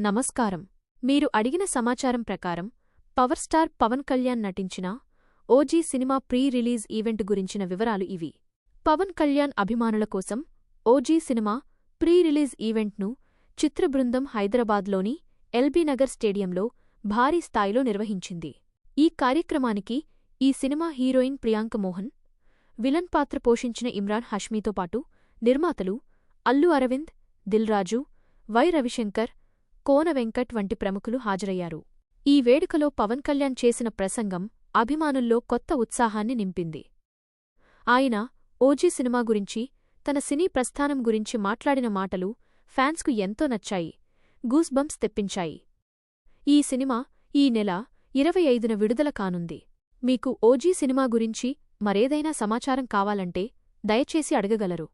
నమస్కారం. మీరు అడిగిన సమాచారం ప్రకారం పవర్ స్టార్ పవన్ కళ్యాణ్ నటించిన OG cinema pre release event గురించిన వివరాలు ఇవి. పవన్ కళ్యాణ్ అభిమానుల కోసం ఓజీ సినిమా ప్రీ రిలీజ్ ఈవెంట్ను చిత్రబృందం హైదరాబాద్లోని ఎల్బీ నగర్ స్టేడియంలో భారీ స్థాయిలో నిర్వహించింది. ఈ కార్యక్రమానికి ఈ cinema heroine Priyanka Mohan villain పాత్ర పోషించిన ఇమ్రాన్ హష్మీతో పాటు నిర్మాతలు అల్లు అరవింద్ దిల్ రాజు వై రవిశంకర్ కోన వెంకట్ వంటి ప్రముఖులు హాజరయ్యారు. ఈ వేడుకలో పవన్ కళ్యాణ్ చేసిన ప్రసంగం అభిమానుల్లో కొత్త ఉత్సాహాన్ని నింపింది. ఆయన ఓజీ సినిమా గురించి తన సినీ ప్రస్థానం గురించి మాట్లాడిన మాటలు ఫ్యాన్స్కు ఎంతో నచ్చాయి గూస్బంప్స్ తెప్పించాయి. ఈ సినిమా ఈ నెల ఇరవై ఐదున విడుదల కానుంది. మీకు ఓజీ సినిమా గురించి మరేదైనా సమాచారం కావాలంటే దయచేసి అడగగలరు.